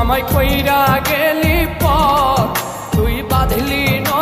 আমায় কইরা গেলি পর তুই বাঁধলি নতুন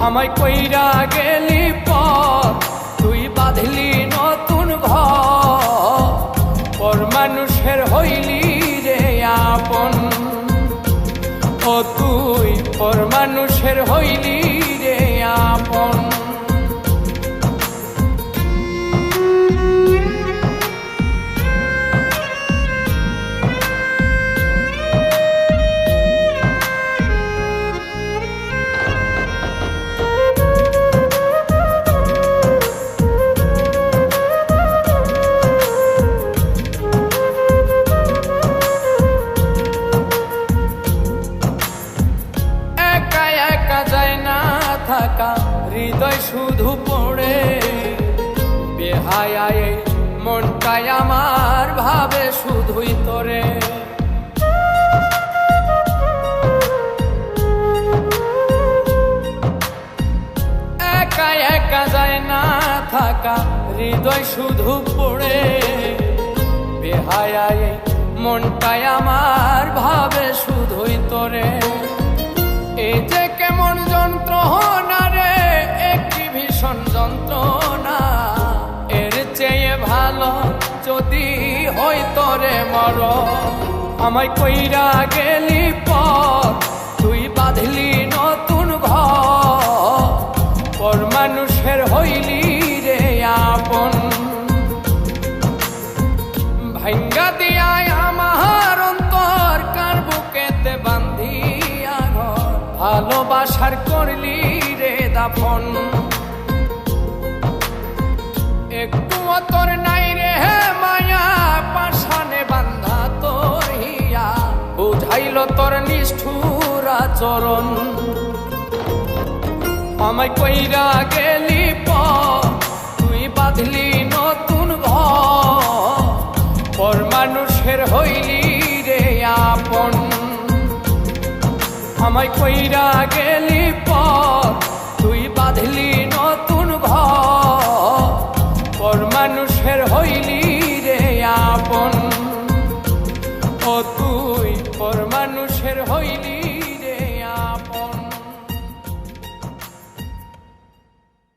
আমায় কইরা গেলি পর তুই বাঁধলি নতুন ঘর। মানুষের হইলি রে আপন। ও তুই, পর মানুষের হইলি রে আপন। হৃদয় শুধু পড়ে। বেহায় মনটাই আমার ভাবে শুধুই তোরে। একা একা যায় না থাকা, হৃদয় শুধু পড়ে। বেহায় মনটাই আমার ভাবে শুধুই তোরে। এই যে কেমন যন্ত্র রে তোরে মর। আমায় কইরা গেলি পর, তুই বাঁধলি নতুন ঘর। মানুষের হইলি রে আপন। ভাঙ্গা দিয়ায় আমার অন্তর, কার বুকেতে বান্ধিয়া ঘর। ভালোবাসার করলি রে দাফন। একটু তোর নাই রে তোর নিষ্ঠুর আচরণ। আমায় কইরা গেলি পর তুই বাঁধলি নতুন পর মানুষের হইলি রে আপন। আমায় কইরা গেলি পর তুই বাঁধলি নতুন পর মানুষের হইলি রে আপন। ও